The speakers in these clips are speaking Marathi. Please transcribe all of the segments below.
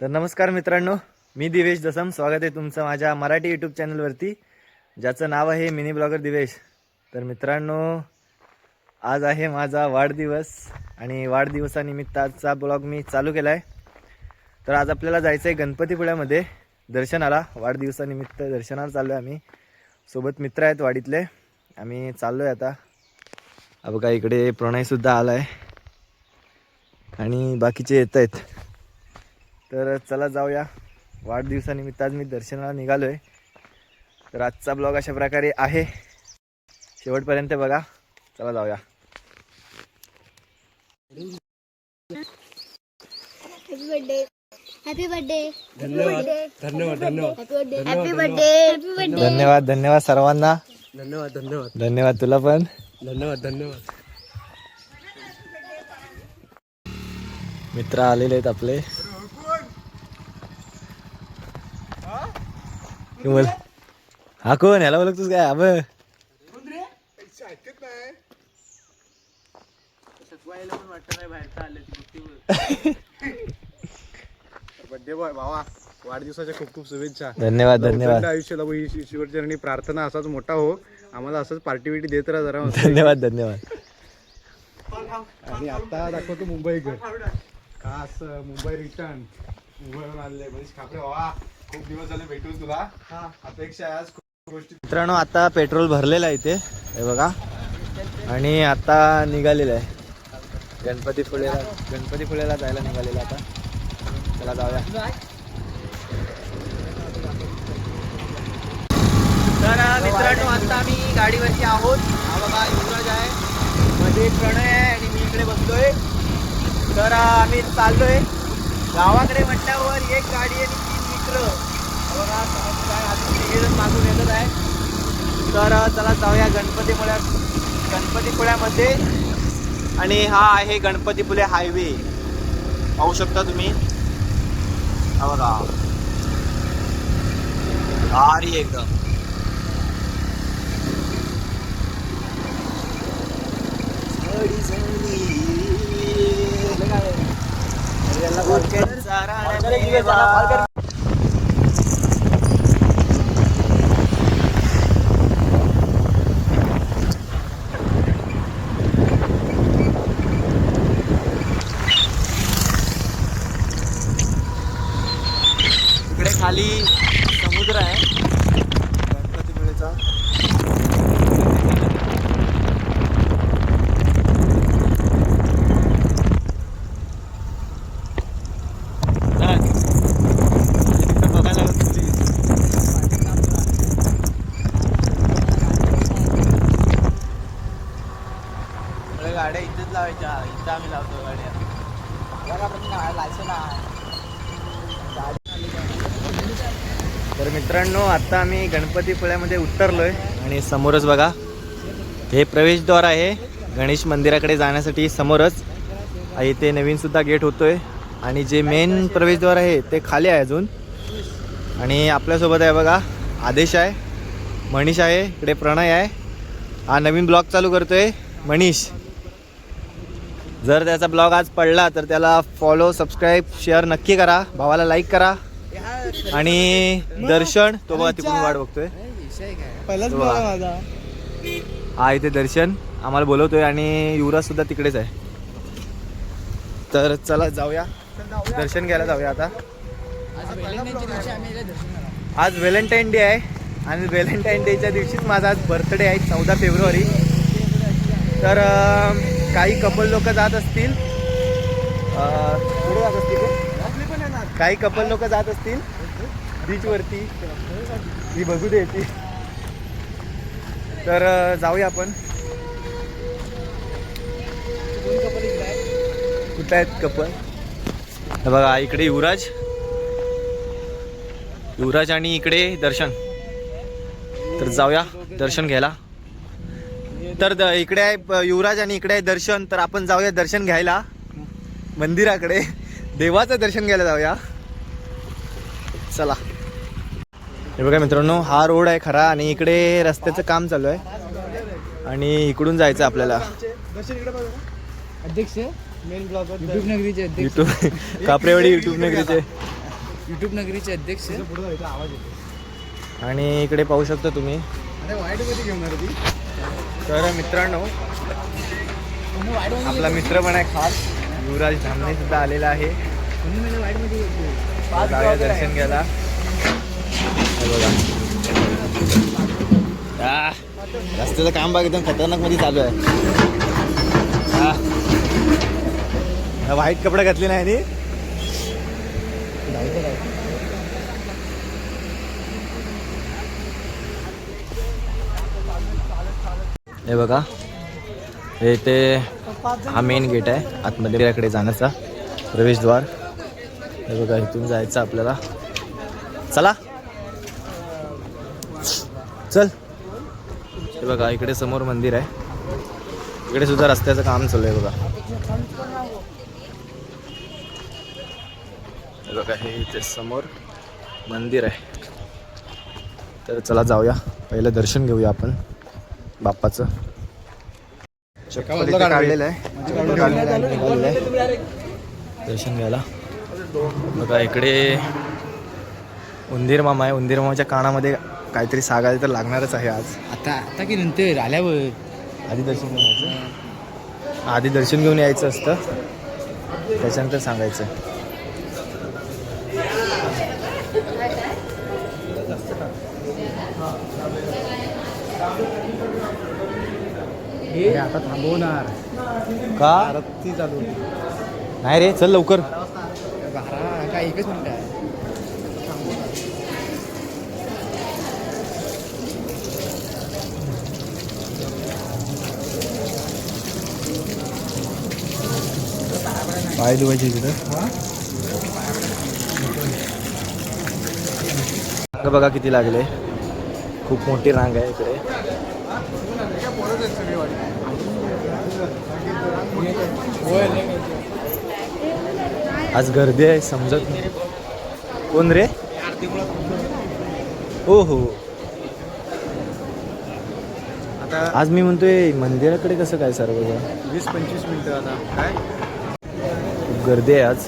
तर नमस्कार मित्रांनो मी दिवेश दसम. स्वागत आहे तुमचं माझ्या मराठी यूट्यूब चॅनलवरती ज्याचं नाव आहे मिनी ब्लॉगर दिवेश. तर मित्रांनो आज आहे माझा वाढदिवस आणि वाढदिवसानिमित्त आजचा ब्लॉग मी चालू केला आहे तर आज आपल्याला जायचं आहे गणपतीपुळ्यामध्ये दर्शनाला. वाढदिवसानिमित्त दर्शनाला चाललो आहे आम्ही. सोबत मित्र आहेत वाडीतले. आम्ही चाललो आहे आता. हा बघा इकडे प्रणयसुद्धा आला आहे आणि बाकीचे येत आहेत. तर चला जाऊया. वाढदिवसानिमित्त आज मी दर्शनाला निघालो आहे तर आजचा ब्लॉग अशा प्रकारे आहे. शेवटपर्यंत बघा. चला जाऊया. हॅपी बर्थडे हॅपी बर्थडे धन्यवाद. धन्यवाद. धन्यवाद. Happy birthday happy birthday happy birthday धन्यवाद धन्यवाद सर्वांना. धन्यवाद धन्यवाद. धन्यवाद तुला पण. धन्यवाद धन्यवाद. मित्र आलेले आहेत आपले. बोल हा कोण? ह्याला बोलतोस काय? अब बड्डे बॉय भावा. वाढदिवसाच्या खूप खूप शुभेच्छा. धन्यवाद धन्यवाद. लवकर आयुष्य लाभो ही शिवचरणी प्रार्थना असाच मोठा हो. आम्हाला असंच पार्टी बिटी देत राहा जरा. धन्यवाद धन्यवाद. आणि आता दाखवतो मुंबई घर. खास मुंबई रिटर्न मुंबईवरून आलेले मनीष खापरे भावा. खूप दिवस झाले भेटून तुला. अपेक्षा आहे आज गोष्टी मित्रांनो आता पेट्रोल भरलेलं आहे इथे. हे बघा. आणि आता निघालेलं आहे. गणपतीपुळेला गणपतीपुळेला जायला निघालेलं आता. चला जाऊया. तर मित्रांनो आता आम्ही गाडीवरती आहोत. हा बघा युवराज आहे. मध्ये प्रणय आहे आणि मी इकडे बसलोय. तर आम्ही चाललोय. गावाकडे म्हटल्यावर एक गाडी आणि तीन मित्र. बघा काय मागून येतच आहे. तर चला जाऊया गणपतीपुळ्यात गणपतीपुळ्यामध्ये आणि हा आहे गणपतीपुळे हायवे. पाहू शकता तुम्ही. हा बघा. भारी एकदम झडी. इकडे खाली समुद्र आहे गणपतीपुळेचा हा. तिकडे बघायला लागत पोलीस. सगळ्या गाड्या इथेच लावायच्या इथं आम्ही लावतो गाड्या तर आत्ता आता आम्ही गणपतीपुळ्यामध्ये उतरलोय. आणि समोरच बघा हे प्रवेशद्वार आहे. गणेश मंदिराकडे जाण्यासाठी समोरच. इथे नवीन सुद्धा गेट होतोय. आणि जे मेन प्रवेशद्वार आहे ते खाली आहे अजून. आणि आपल्यासोबत आहे बघा आदेश आहे. मनीष आहे इकडे प्रणय आहे. हा नवीन ब्लॉग चालू करतोय. मनीष जर त्याचा ब्लॉग आज पडला तर त्याला फॉलो सबस्क्राईब शेअर नक्की करा. भावाला लाईक करा. आणि दर्शन तो बघा तिकडून वाट बघतोय. पहिलाच तो बघा. हा इथे दर्शन. आम्हाला बोलवतोय आणि युवराज सुद्धा तिकडेच आहे. तर चला जाऊया. दर्शन घ्यायला जाऊया आता. आज व्हॅलेंटाईन डे आहे. आणि व्हॅलेंटाईन डेच्या दिवशीच माझा आज बर्थडे आहे चौदा फेब्रुवारी. तर अं, काही कपल लोक जात असतील. अं, कुठे जात असतील ते? काही कपल लोक जात असतील. बीचवरती ही बघू दे ती. तर जाऊया आपण. कुठं आहेत कपल? बघा इकडे युवराज. युवराज आणि इकडे दर्शन. तर जाऊया दर्शन घ्यायला. तर द- इकडे आहे युवराज आणि इकडे आहे दर्शन. तर आपण जाऊया दर्शन घ्यायला. मंदिराकडे. देवाचं दर्शन घ्यायला जाऊया. चला. हे बघा मित्रांनो हा रोड आहे खरा आणि इकडे रस्त्याचं काम चालू आहे. आणि इकडून जायचं आपल्याला. अध्यक्ष मेन युट्यूब नगरीचे युट्यूब कापरेवाडी युट्यूब नगरीचे. युट्यूब नगरीचे अध्यक्ष. आणि इकडे पाहू शकता तुम्ही. तर मित्रांनो आपला मित्र पण आहे खास. युवराज धामणे सुद्धा आलेला आहे. जाऊया दर्शन घ्यायला. बघा. रस्त्याचं काम बघ एकदम खतरनाकमध्ये चालू आहे. हा, व्हाईट कपडे घातले नाही आणि हे बघा. हे ते हा मेन गेट आहे आतमध्ये जाण्याचा प्रवेशद्वार. हे बघा इथून जायचं आपल्याला. चला. चल. हे बघा इकडे समोर मंदिर आहे. इकडे सुद्धा रस्त्याचं काम चालू आहे बघा. हे बघा हे इथे समोर मंदिर आहे. तर चला जाऊया. पहिलं दर्शन घेऊया आपण बाप्पाचं. चप्पल काढलेलं आहे. दर्शन घ्यायला. बघा इकडे उंदीर मामा आहे. उंदीर मामाच्या कानामध्ये काहीतरी सांगायला तर लागणारच आहे आज. आता आता की नंतर आल्यावर? आधी दर्शन घेऊन यायचं? आधी दर्शन घेऊन यायचं असतं. त्याच्यानंतर सांगायचं. हे आता थांबवणार. का? आरती चालू. नाही रे चल लवकर. बारा काय एकच मिनिट आहे. पाय धुवायची तिथं. बघा किती लागले. खूप मोठी रांग आहे इकडे. आज गर्दी आहे समजत नाही. कोण रे? हो हो. आता आज मी म्हणतोय मंदिराकडे कसं काय सर्व वीस पंचवीस मिनिटं आता. काय? खूप गर्दी आहे आज.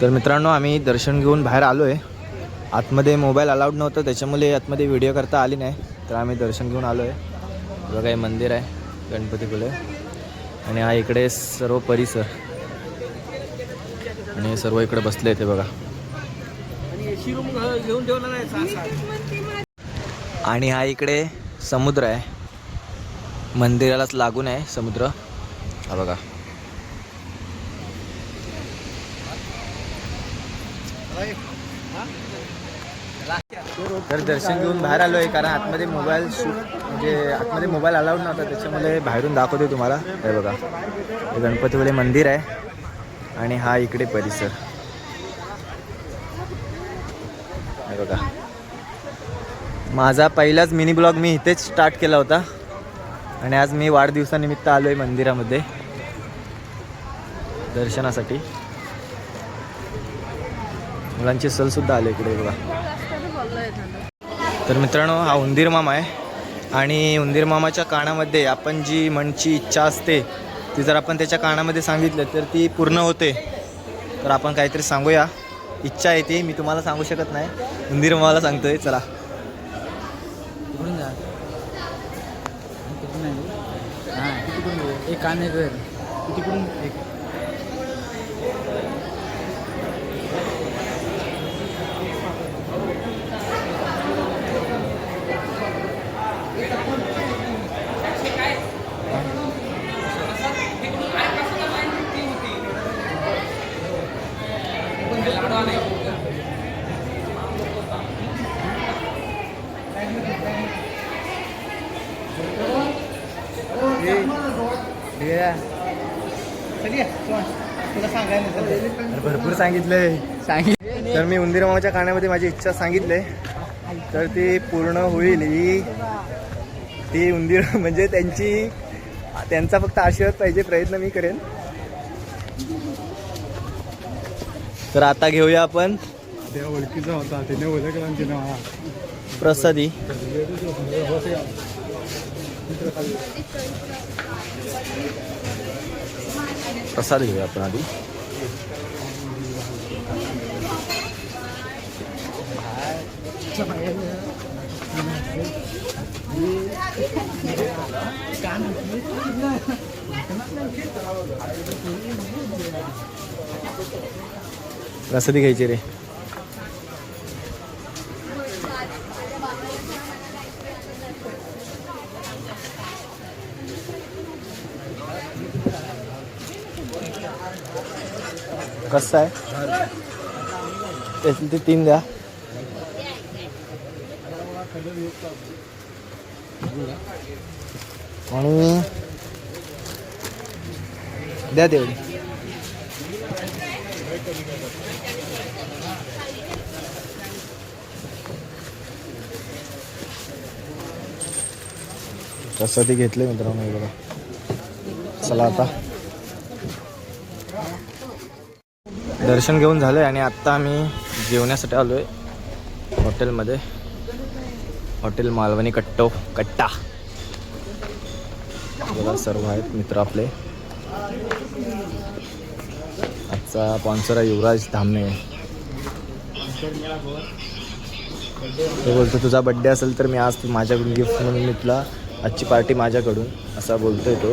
तर मित्रांनो आम्ही दर्शन घेऊन बाहेर आलो आहे आतमध्ये मोबाईल अलाउड नव्हतं त्याच्यामुळे आतमध्ये व्हिडिओ करता आली नाही. तर आम्ही दर्शन घेऊन आलो आहे बघा हे मंदिर आहे गणपतीपुळे. आणि हा इकडे सर्व परिसर. आणि सर्व इकडे बसले ते बघा. आणि हा इकडे समुद्र आहे. मंदिरालाच लागून आहे समुद्र. हा बघा. तर दर्शन घेऊन बाहेर आलो आहे कारण आतमध्ये मोबाईल शूट म्हणजे आतमध्ये मोबाईल अलाउड नव्हता त्याच्यामुळे बाहेरून दाखवते तुम्हाला. हे बघा. हे गणपतीपुळे मंदिर आहे. आणि हा इकडे परिसर. हे बघा. माझा पहिलाच मिनी ब्लॉग मी इथेच स्टार्ट केला होता. आणि आज मी वाढदिवसानिमित्त आलो आहे मंदिरामध्ये. दर्शनासाठी. मुलांचे सलसुद्धा आले इकडे बघा. तर मित्रांनो हा उंदीर मामा आहे. आणि उंदीर मामाच्या कानामध्ये आपण जी मनची इच्छा असते ती जर आपण त्याच्या कानामध्ये सांगितलं तर ती पूर्ण होते. तर आपण काहीतरी सांगूया. इच्छा आहे ती मी तुम्हाला सांगू शकत नाही. उंदीर मामाला सांगतोय चला. नाही तिकडून एक कान एक तर भरपूर सांगितलंय सांगितलं. तर मी उंदीर मामाच्या कानामध्ये माझी इच्छा सांगितले. तर ती पूर्ण होईल. ही ती उंदीर म्हणजे त्यांची त्यांचा फक्त आशीर्वाद पाहिजे प्रयत्न मी करेन. तर आता घेऊया आपण त्या ओळखीचा होता. त्याने ओळखला आणि त्याने हा. प्रसादी. प्रसाद घेऊया आपण आधी. रसदी घ्यायची रे. कसं आहे? ते तीन द्या. आणि द्या तेवढी. ते घेतले मित्रांनो बघा. चला आता. दर्शन घेऊन झालं आणि आत्ता आम्ही जेवण्यासाठी आलो आहे हॉटेलमध्ये. हॉटेल मालवणी कट्टो कट्टा. बघा सर्व आहेत मित्र आपले. आजचा स्पॉन्सर आहे युवराज धामणे. तो बोलतो तुझा बड्डे असेल तर मी आज माझ्याकडून गिफ्ट म्हणून मी तुला आजची पार्टी माझ्याकडून असा बोलतोय तो.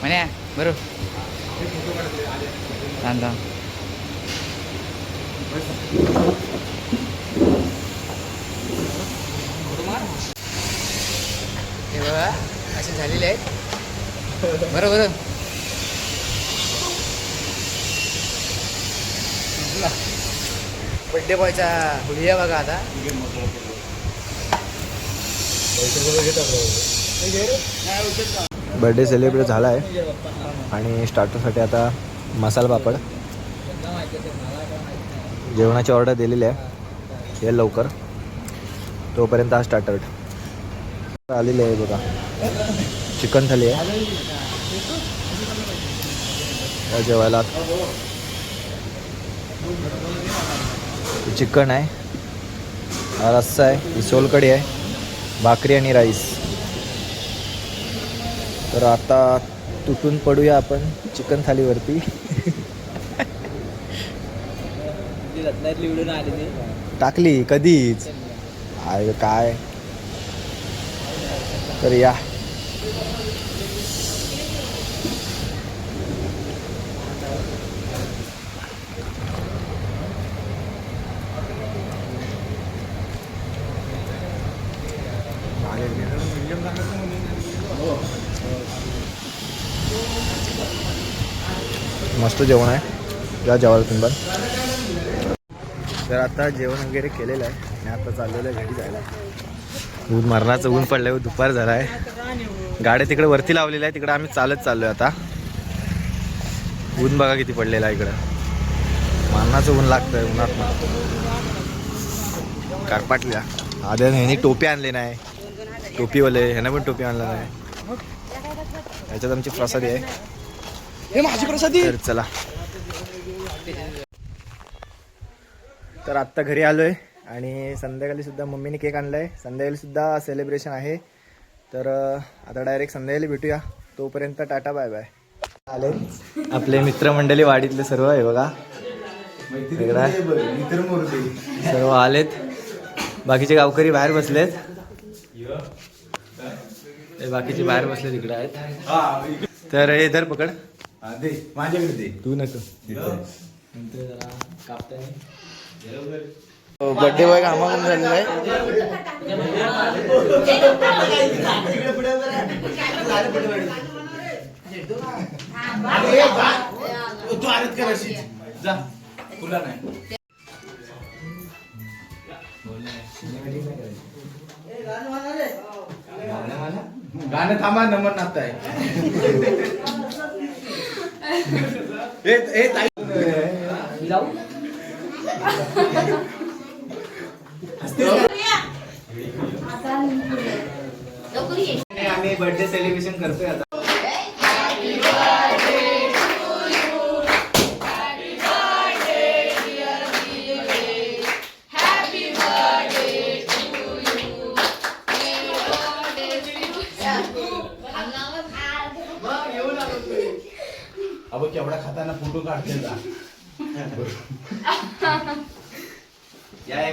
म्हणे बरोबर थांब. हे बघा असे झालेले आहेत. बरं बरं. बड्डे बॉयचा हुलिया बघा आता. बर्थडे सेलिब्रेट झाला आहे आणि स्टार्टरसाठी आता मसाला पापड. जेवणाची ऑर्डर दिलेली आहे. ये लवकर. तोपर्यंत हा स्टार्टर आलेली आहे बघा. चिकन थाली आहे. जेवायला. चिकन आहे रस्सा आहे ही सोलकढी आहे भाकरी आणि राईस. तर आता तुटून पडूया आपण चिकन थालीवरती. टाकली कधीच? काय? तर या. मस्त जेवण आहे. या जेवायला तुम्ही तर आता जेवण वगैरे केलेलं आहे. आणि आता चाललेलं आहे घरी जायला. ऊन मरणाचं ऊन पडलं आहे दुपार झाला आहे गाड्या तिकडे वरती लावलेल्या आहे तिकडे आम्ही चालत चाललोय आता. ऊन बघा किती पडलेलं आहे इकडं. मरणाचं ऊन लागतंय उन्हात कारपाटल्या आद्या ह्यानी टोपी आणली नाही. टोपीवाले ह्यानं पण टोपी आणला नाही. याच्यात आमची प्रसादी आहे. हे माझी प्रसादी तर चला. तर आत्ता घरी आलोय आणि संध्याकाळी सुद्धा मम्मीने केक आणलाय. संध्याकाळी सुद्धा सेलिब्रेशन आहे. तर आता डायरेक्ट संध्याकाळी भेटूया. तोपर्यंत टाटा बाय बाय आले. आपले मित्रमंडळी वाडीतले सर्व आहे बघा. सर्व आलेत. बाकीचे गावकरी बाहेर बसलेत. बाकीचे बाहेर बसले तिकडे आहेत. तर हे धर पकड. हा, दे माझ्याकडे दे. तू नको. बर्थडे बॉय कामाकडून झालेला आहे तू आरत कर अशी जा तुला नाही गाणं थांबा नमन नात आहे आम्ही बर्थडे सेलिब्रेशन करतोय आता. अब केवढा खाताना फोटो काढते जा या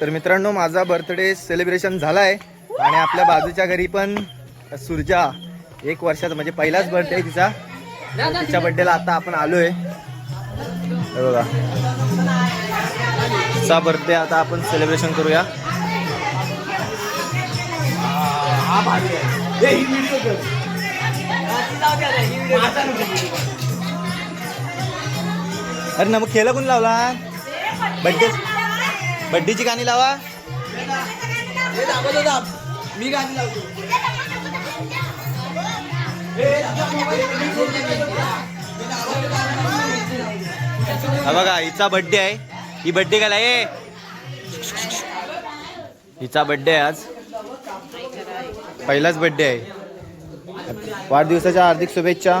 तर मित्रांनो माझा बर्थडे सेलिब्रेशन झाला आहे आणि आपल्या बाजूच्या घरी पण सुरजा एक वर्षाचा म्हणजे पहिलाच बर्थडे आहे तिचा. तिच्या बर्थडेला आता आपण आलोय. हे बघा. चा बर्थडे आता आपण सेलिब्रेशन करूया. अरे ना मग खेळ कोण लावला? बड्डे बड्डेची गाणी लावा. मी गाणी लावतो बघा हिचा बर्थडे आहे. ही बर्थडे काय हिचा बर्थडे आहे आज. पहिलाच बर्थडे आहे. वाढदिवसाच्या हार्दिक शुभेच्छा.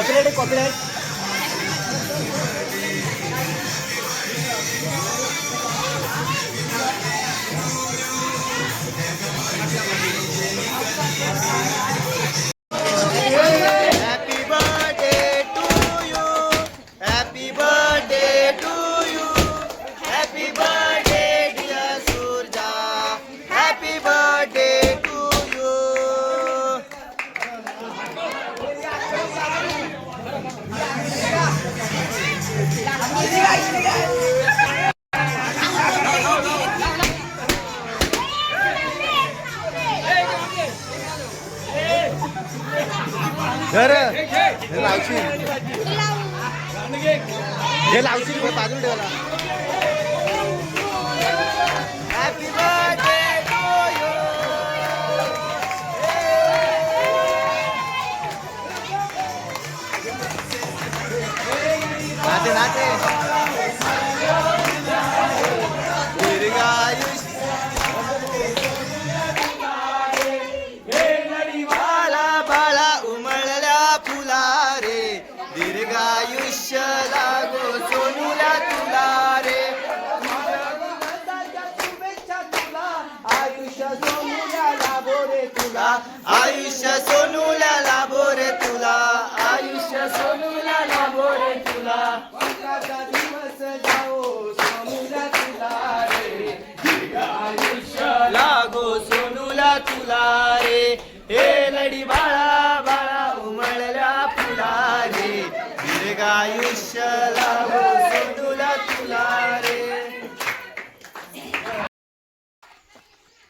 कॉपीराइट आहे कॉपीराइट Happy घर हे लावशील. हे लावशील बाजूला ठेवला गडी बाळा बाळा उमळल्या फुला रे दीर्घ आयुष्य तुला रे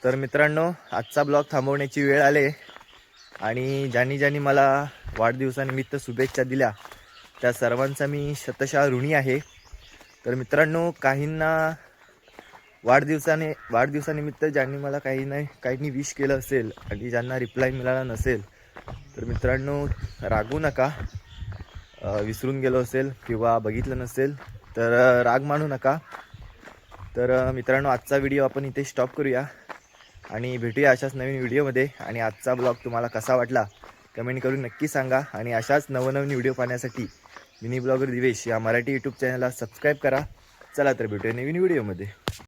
तर मित्रांनो आजचा ब्लॉग थांबवण्याची वेळ आले आणि ज्यांनी ज्यांनी मला वाढदिवसानिमित्त शुभेच्छा दिल्या त्या सर्वांचा मी शतशः ऋणी आहे. तर मित्रांनो काहींना वाढदिवसाने वाढदिवसानिमित्त ज्यांनी मला काही नाही काहींनी विश केलं असेल आणि ज्यांना रिप्लाय मिळाला नसेल तर मित्रांनो रागू नका. विसरून गेलो असेल किंवा बघितलं नसेल तर राग मानू नका. तर मित्रांनो आजचा व्हिडिओ आपण इथे स्टॉप करूया. आणि भेटूया अशाच नवीन व्हिडिओमध्ये आणि आजचा ब्लॉग तुम्हाला कसा वाटला कमेंट करून नक्की सांगा. आणि अशाच नवनवीन व्हिडिओ पाहण्यासाठी मिनी ब्लॉगर दिवेश या मराठी यूट्यूब चॅनलला सबस्क्राईब करा. चला तर भेटूया नवीन व्हिडिओमध्ये